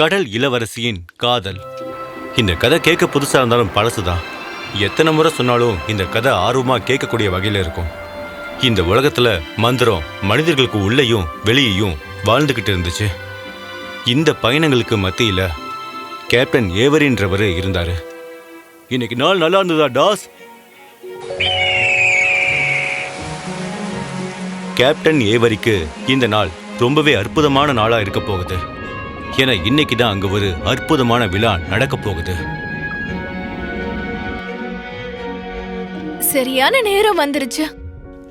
கடல் இளவரசியின் காதல். இந்த கதை கேட்க புதுசாக இருந்தாலும் பழசுதான். எத்தனை முறை சொன்னாலும் இந்த கதை ஆர்வமாக கேட்கக்கூடிய வகையில் இருக்கும். இந்த உலகத்தில் மந்திரம் மனிதர்களுக்கு உள்ளேயும் வெளியேயும் வாழ்ந்துக்கிட்டு இருந்துச்சு. இந்த பயணங்களுக்கு மத்தியில் கேப்டன் ஏவரின்றவர் இருந்தார். இன்னைக்கு நாள் நல்லா இருந்ததா டாஸ்? கேப்டன் ஏவரிக்கு இந்த நாள் ரொம்பவே அற்புதமான நாளாக இருக்க போகுது. ஏன்னா இன்னைக்கு தான் அங்க ஒரு அற்புதமான விழா நடக்க போகுது. சரியான நேரம் வந்துருச்சு.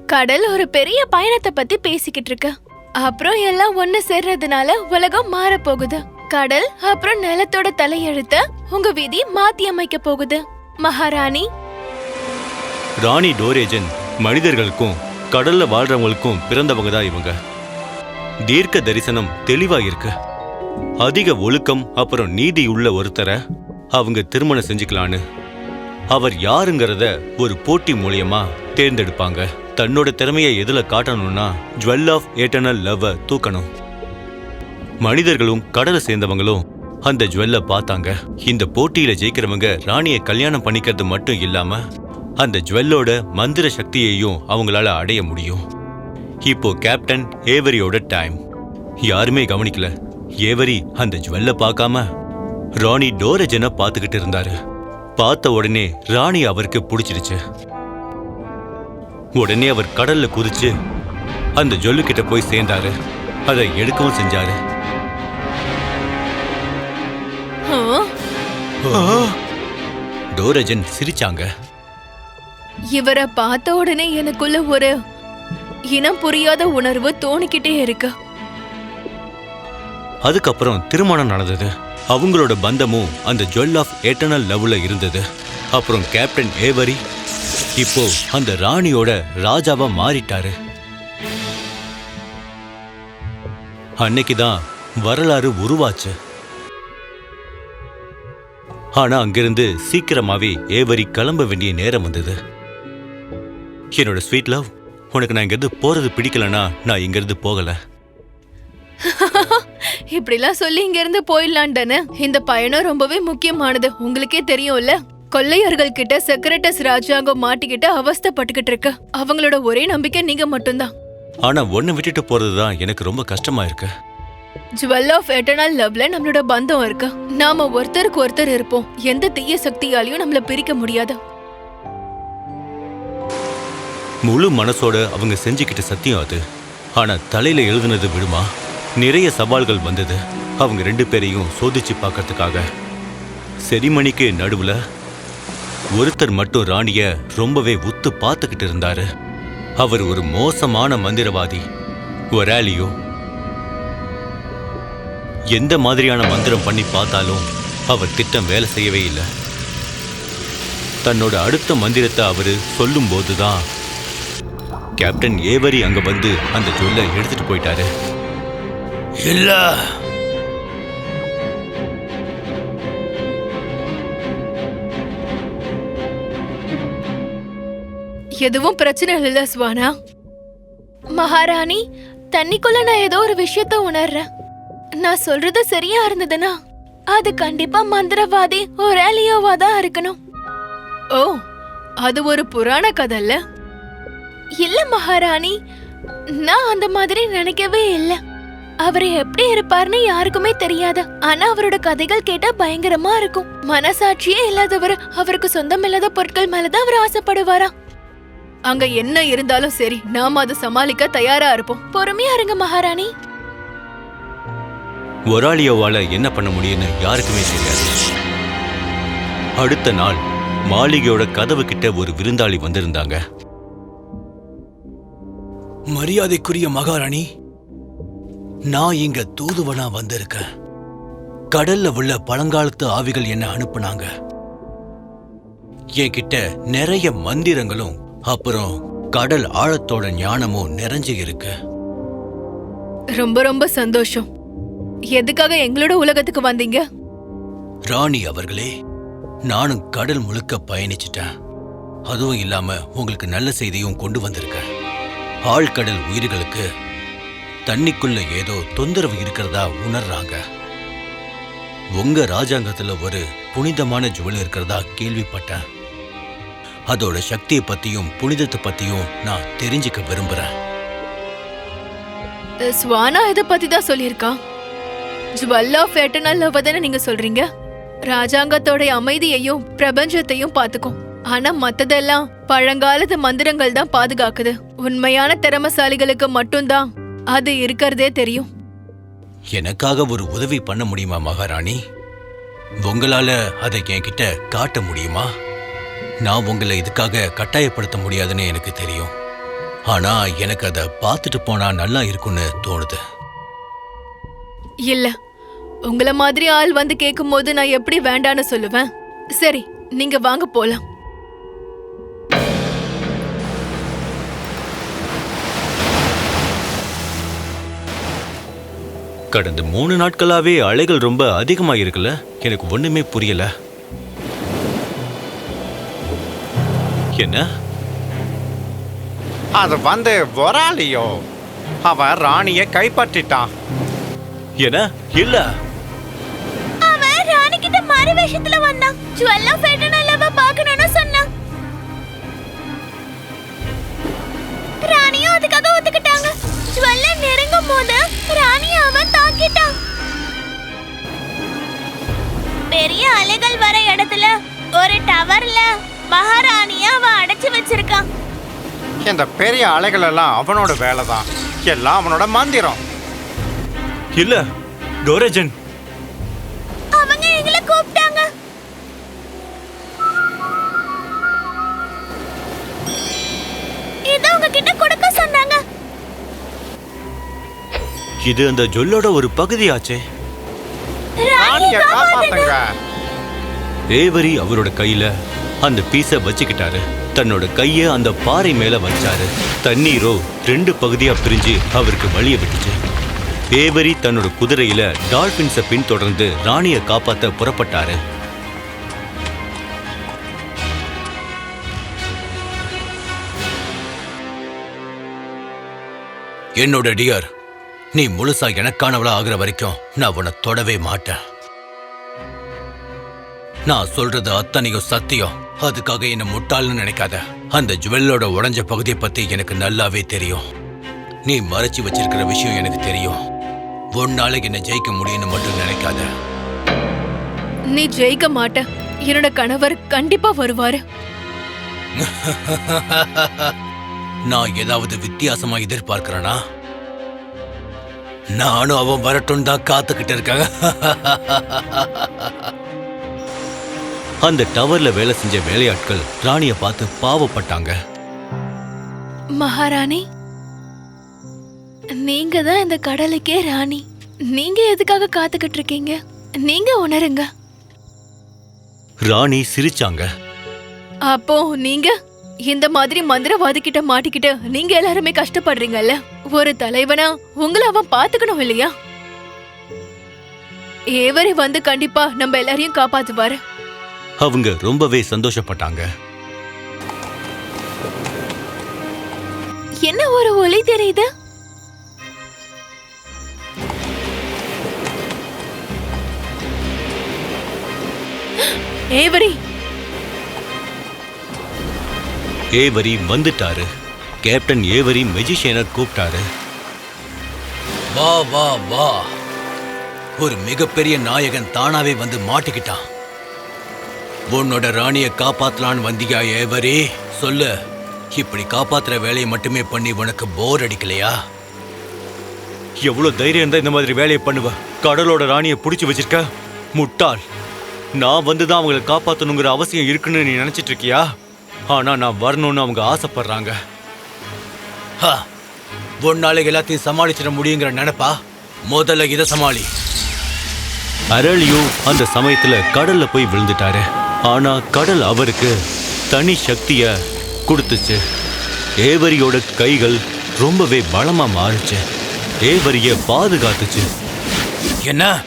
கடல் ஒரு பெரிய பயணத்தை பத்தி பேசிக்கிட்டு இருக்கு. அப்புறம் எல்லாம் ஒண்ணு சேர்றதுனால உலகம் மாற போகுது. கடல் அப்புறம் நிலத்தோட தலையெழுத்த உங்க விதி மாத்தி அமைக்க போகுது. மகாராணி. ராணி டோரேஜன் மனிதர்களுக்கும் கடல்ல வாழ்றவங்களுக்கும் பிறந்தவங்க தான் இவங்க. தீர்க்க தரிசனம் தெளிவா இருக்கு அதிக ஒழுக்கம் அப்புறம் நீதி உள்ள ஒருத்தரை அவங்க திருமணம் செஞ்சுக்கலான்னு. அவர் யாருங்கிறத ஒரு போட்டி மூலியமா தேர்ந்தெடுப்பாங்க. தன்னோட திறமையை எதுல காட்டணும்னா ஜுவல் ஆஃப் ஏட்டர்னல் லவ்வை தூக்கணும். மனிதர்களும் கடலை சேர்ந்தவங்களும் அந்த ஜுவல்லை பார்த்தாங்க. இந்த போட்டியில ஜெயிக்கிறவங்க ராணியை கல்யாணம் பண்ணிக்கிறது மட்டும் இல்லாம அந்த ஜுவல்லோட மந்திர சக்தியையும் அவங்களால அடைய முடியும். இப்போ கேப்டன் ஏவரியோட டைம் யாருமே கவனிக்கல. ஏவரி அந்த ஜுவல்ல பார்க்காம ராணி டோரஜனை பார்த்துக்கிட்டு இருந்தாரு. பார்த்த உடனே ராணி அவருக்கு பிடிச்சிடுச்சு. உடனே அவர் கடல்ல குதிச்சு அந்த ஜொல்லு கிட்ட போய் சேர்ந்தாரு. அதை எடுக்கவும் செஞ்சாரு. டோரஜன் சிரிச்சாங்க. இவரை பார்த்த உடனே எனக்குள்ள ஒரு இனம் புரியாத உணர்வு தோணிக்கிட்டே இருக்கு. அதுக்கப்புறம் திருமணம் நடந்தது. அவங்களோட பந்தமும் அந்த ஜுவல் ஆஃப் ஏட்டர்னல் லவ்ல இருந்தது. அப்புறம் கேப்டன் ஏவரி இப்போ அந்த ராணியோட ராஜாவா மாறிட்டாரு. அன்னைக்கு தான் வரலாறு உருவாச்சு. ஆனா அங்கிருந்து சீக்கிரமாவே ஏவரி கிளம்ப வேண்டிய நேரம் வந்தது. என்னோட ஸ்வீட் லவ் உனக்கு நான் இங்கிருந்து போறது பிடிக்கலன்னா நான் இங்கிருந்து போகல. இப்படிலாம் சொல்லி இங்க இருந்து போயிடலான்டானே இந்த பயணம் ரொம்பவே முக்கியமானது. உங்களுக்கே தெரியும்ல? கொள்ளையர்கள் கிட்ட செக்ரட்டஸ் ராஜாங்கம் மாட்டிக்கிட்டு அவஸ்தைப்பட்டுக்கிட்டு இருக்கு. அவங்களோட ஒரே நம்பிக்கை நீங்க மட்டும்தான். ஆனா ஒன்னு விட்டுட்டு போறதுதான் எனக்கு ரொம்ப கஷ்டமா இருக்கு. ஜுவல் ஆஃப் எட்டர்னல் லவ்ல நம்மளோட பந்தம் இருக்கு. நாம ஒருத்தருக்கு ஒருத்தர் இருப்போம். எந்த தீய சக்தியாலையும் நம்மள பிரிக்க முடியாது. முழு மனசோட அவங்க செஞ்சுக்கிட்ட சத்தியம் அது. ஆனா தலையில எழுதுனது விடுமா? நிறைய சவால்கள் வந்தது. அவங்க ரெண்டு பேரையும் சோதிச்சு பார்க்கறதுக்காக. செரிமணிக்கு நடுவுல ஒருத்தர் மட்டும் ராணிய ரொம்பவே உத்து பார்த்துக்கிட்டு இருந்தாரு. அவர் ஒரு மோசமான மந்திரவாதி ஒராலியோ. எந்த மாதிரியான மந்திரம் பண்ணி பார்த்தாலும் அவர் திட்டம் வேலை செய்யவே இல்லை. தன்னோட அடுத்த மந்திரத்தை அவர் சொல்லும்போது தான் கேப்டன் ஏவரி அங்க வந்து அந்த ஜுவல்லை எடுத்துட்டு போயிட்டாரு. இல்ல. எதுவும் பிரச்சனை இல்ல சுவானா. மகாராணி தண்ணிக்குள்ள நான் ஏதோ ஒரு விஷயத்த உணர்றேன். நான் சொல்றது சரியா இருந்ததுன்னா அது கண்டிப்பா மந்திரவாதி ஒரு ஏலியோவா தான் இருக்கணும். ஓ அது ஒரு புராண கதை இல்ல மகாராணி. நான் அந்த மாதிரி நினைக்கவே இல்லை. அவர் எப்படி இருப்பார்னு யாருக்குமே தெரியாது. ஆனா அவரோட கதைகள் கேட்டா பயங்கரமா இருக்கும். மனசாட்சியே இல்லாதவர் அவருக்கு சொந்தம் இல்லாத பொருட்கள் மேலதான் அவர் ஆசைப்படுவாரா? அங்க என்ன இருந்தாலும் சரி நாம அதை சமாளிக்க தயாரா இருப்போம். பொறுமையா இருங்க மகாராணி. ஒராலியோவால என்ன பண்ண முடியும்னு யாருக்குமே தெரியாது. அடுத்த நாள் மாளிகையோட கதவு கிட்ட ஒரு விருந்தாளி வந்திருந்தாங்க. மரியாதைக்குரிய மகாராணி நான் இங்க தூதுவனா வந்திருக்கேன். கடல்ல உள்ள பழங்காலத்து ஆவிகள் என்ன அனுப்புனாங்க. என்கிட்ட நிறைய மந்திரங்களும் அப்புறம் கடல் ஆழத்தோட ஞானமும் நிறைஞ்சு இருக்கு. ரொம்ப ரொம்ப சந்தோஷம். எதுக்காக எங்களோட உலகத்துக்கு வந்தீங்க? ராணி அவர்களே நானும் கடல் முழுக்க பயணிச்சிட்டேன். அதுவும் இல்லாம உங்களுக்கு நல்ல செய்தியும் கொண்டு வந்திருக்கேன். ஆழ்கடல் உயிர்களுக்கு தண்ணிக்குள்ள ஏதோ தொந்தரவு இருக்கிறதா உணர்றாங்க. உங்க ராஜாங்கத்துல ஒரு புனிதமான ஜுவல் இருக்கிறதா கேள்விப்பட்டேன். அதோட சக்தியை பத்தியும் புனிதத்தை பத்தியும் நான் தெரிஞ்சுக்க விரும்புறேன். ஸ்வானா இதை பத்தி தான் சொல்லியிருக்கா ஜுவல் ஆஃப் எட்டர்னல் லவ் தானே நீங்க சொல்றீங்க? ராஜாங்கத்தோட அமைதியையும் பிரபஞ்சத்தையும் பார்த்துக்கும் ஆனா மத்ததெல்லாம் பழங்காலத்து மந்திரங்கள் தான் பாதுகாக்குது. உண்மையான திறமசாலிகளுக்கு மட்டும்தான். அது இருக்கறதே தெரியும். எனக்காக ஒரு உதவி பண்ண முடியுமா மகாராணி? உங்களால அதை என்கிட்ட காட்ட முடியுமா? நான் உங்களை இதுக்காக கட்டாயப்படுத்த முடியாதுன்னு எனக்கு தெரியும். ஆனா எனக்கு அதை பார்த்துட்டு போனா நல்லா இருக்கும்னு தோணுது. இல்ல. உங்கள மாதிரி ஆள் வந்து கேக்கும்போது நான் எப்படி வேண்டான்னு சொல்லுவேன். சரி நீங்க வாங்க போலாம். கடந்த மூணு நாட்களாவே அலைகள் ரொம்ப அதிகமா இருக்குல்ல எனக்கு ஒண்ணுமே புரியல. என்ன? அது வந்து ஒராலியோ அவன் ராணியை கைப்பற்றிட்டான். என்ன? இல்ல. அவன் ராணி கிட்ட மாறு வேஷத்துல வந்தான். அலைகள் வர இடத்துல ஒரு டவர்ல மகாராணிய அவன் அடைச்சு வச்சிருக்கான். இந்த பெரிய அலைகள் எல்லாம் அவனோட வேலை தான் எல்லாம் அவனோட மந்திரம். இல்ல டோரஜன் அவங்க எங்களை கூப்பிட்டாங்க. இத உங்ககிட்ட கொடுக்க சொன்னாங்க. இது அந்த ஜொல்லோட ஒரு பகுதியாச்சே. ராணியை காப்பாத்துங்க. ஏவரி அவரோட கையில அந்த பீஸ வச்சுக்கிட்டாரு. தன்னோட கைய அந்த பாறை மேல வச்சாரு. தண்ணீரோ ரெண்டு பகுதியா பிரிஞ்சு அவருக்கு வழிய விட்டுச்சு. ஏவரி தன்னோட குதிரையில டால்பின்ஸை பின்தொடர்ந்து ராணிய காப்பாத்த புறப்பட்டாரு. என்னோட டியர் நீ முழுசா எனக்கானவளா ஆகுற வரைக்கும் நான் உன்னை தொடவே மாட்டேன். நான் சொல்றது அத்தனையும் சத்தியம். அதுக்காக என்ன முட்டாள்னு நினைக்காத. அந்த ஜுவல்லோட உடைஞ்ச பகுதியை பத்தி எனக்கு நல்லாவே தெரியும். நீ மறைச்சு வச்சிருக்கிற விஷயம் எனக்கு தெரியும். உன்னால என்ன ஜெயிக்க முடியும்னு மட்டும் நினைக்காத. நீ ஜெயிக்க மாட்ட. என்னோட கணவர் கண்டிப்பா வருவாரு. நான் ஏதாவது வித்தியாசமா எதிர்பார்க்கிறேனா? நானும் அவன் வரட்டும் தான் காத்துக்கிட்டு இருக்கேன். அந்த டவர்ல வேலை செஞ்ச வேலையாட்கள் ராணிய பார்த்து பாவப்பட்டாங்க. மகாராணி நீங்க தான் இந்த கடலுக்கே ராணி. நீங்க எதுக்காக காத்துக்கிட்டு இருக்கீங்க? நீங்க உணருங்க. ராணி சிரிச்சாங்க. அப்போ நீங்க இந்த மாதிரி மந்திரவாதி கிட்ட மாட்டிக்கிட்டு நீங்க எல்லாருமே கஷ்டப்படுறீங்கல்ல? ஒரு தலைவனா உங்களை அவன் பாத்துக்கணும் இல்லையா? ஏவரி வந்து கண்டிப்பா நம்ம எல்லாரையும் காப்பாத்துவாரு. அவங்க ரொம்பவே சந்தோஷப்பட்டாங்க. என்ன ஒரு ஒலி தெரியுது? ஏவரி ஏவரி வந்துட்டாரு. கேப்டன் ஏவரி மெஜிஷியனை கூப்பிட்டாரு. வா வா வா. ஒரு மிகப்பெரிய நாயகன் தானாவே வந்து மாட்டிக்கிட்டான். உன்னோட ராணியை காப்பாத்தலான்னு வந்தியா ஏவரி? சொல்லு. இப்படி காப்பாத்துற வேலையை மட்டுமே பண்ணி உனக்கு போர் அடிக்கலையா? எவ்வளவு தைரியம் தான் இந்த மாதிரி வேலையை பண்ணுவ? கடலோட ராணியை பிடிச்சி வச்சிருக்க? முட்டாள். நான் வந்து தான் அவங்களை காப்பாற்றணுங்கிற அவசியம் இருக்குன்னு நீ நினைச்சிட்டு இருக்கியா? ஆனா நான் வரணும்னு அவங்க ஆசைப்படுறாங்க. ஹா, உன்னால எல்லாத்தையும் சமாளிச்சிட முடியுங்கிற நினைப்பா? முதல்ல இதை சமாளி. அரளியும் அந்த சமயத்துல கடல்ல போய் விழுந்துட்டாரு. ஆனா கடல் அவருக்கு தனி சக்திய கொடுத்துச்சு. ஏவரியோட கைகள் ரொம்பவே பலமா மாறுச்சு. ஏவரிய பாதுகாத்துச்சு. என்ன?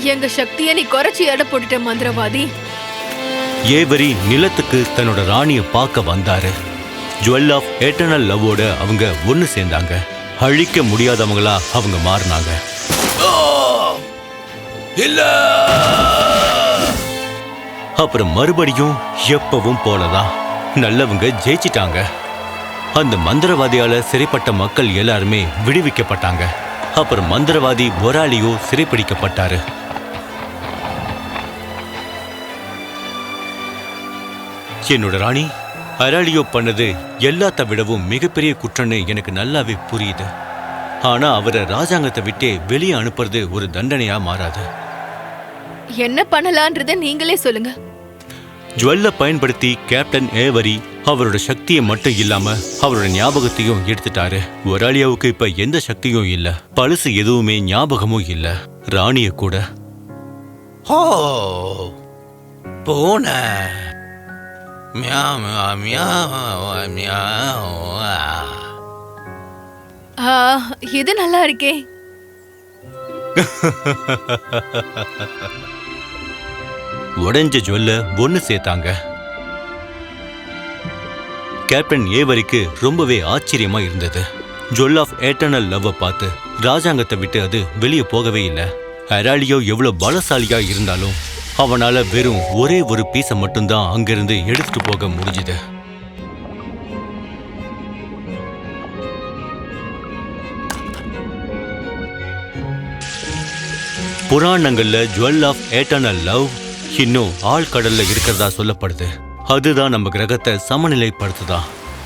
எங்க சக்தியை நீ குறைச்சி எடை போட்டுட்ட மந்திரவாதி. ஏவரி நிலத்துக்கு தன்னோட ராணிய பார்க்க வந்தாரு. ஜுவல் ஆஃப் எட்டர்னல் லவ்வோட அவங்க ஒன்னு சேர்ந்தாங்க. அழிக்க முடியாதவங்களா அவங்க மாறினாங்க. இல்ல! அப்புறம் மறுபடியும் எப்பவும் போலதான். நல்லவங்க ஜெயிச்சிட்டாங்க. அந்த மந்திரவாதியால சிறைப்பட்ட மக்கள் எல்லாருமே விடுவிக்கப்பட்டாங்க. அப்புறம் மந்திரவாதி ஒராலியோ சிறைப்பிடிக்கப்பட்டாரு. என்னோட ராணி அராலியோ பண்ணது எல்லாத்த விடவும் மிகப்பெரிய குற்றம்னு எனக்கு நல்லாவே புரியுது. ஆனா அவரை ராஜாங்கத்தை விட்டே வெளியே அனுப்புறது ஒரு தண்டனையா மாறாது. என்ன பண்ணலான்றத நீங்களே சொல்லுங்க. ஜுவல்ல பயன்படுத்தி கேப்டன் ஏவரி அவரோட சக்தியை மட்டும் இல்லாம அவரோட ஞாபகத்தையும் எடுத்துட்டாரு. ஒராலியாவுக்கு இப்ப எந்த சக்தியும் இல்ல. பழுசு எதுவுமே ஞாபகமும் இல்ல. ராணிய கூட. ஓ பூனை. இது நல்லா இருக்கே. உடைஞ்ச ஜுவல்ல ஒன்று சேர்த்தாங்க. கேப்டன் ஏவரிக்கு ரொம்பவே ஆச்சரியமா இருந்தது. ஜுவல் ஆஃப் ஏட்டர்னல் லவ்வை பார்த்து ராஜாங்கத்தை விட்டு அது வெளியே போகவே இல்லை. அராலியோ எவ்வளோ பலசாலியா இருந்தாலும் அவனால வெறும் ஒரே ஒரு பீஸை மட்டும்தான் அங்கிருந்து எடுத்துட்டு போக முடிஞ்சுது. புராணங்கள்ல ஜுவல் ஆஃப் ஏட்டர்னல் லவ் இன்னும் ஆழ்கடல்ல இருக்கிறதா சொல்லப்படுது. அதுதான் நம்ம கிரகத்தை சமநிலைப்படுத்துதா.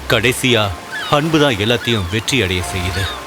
கடைசியா அன்பு தான் எல்லாத்தையும் வெற்றி அடைய செய்யுது.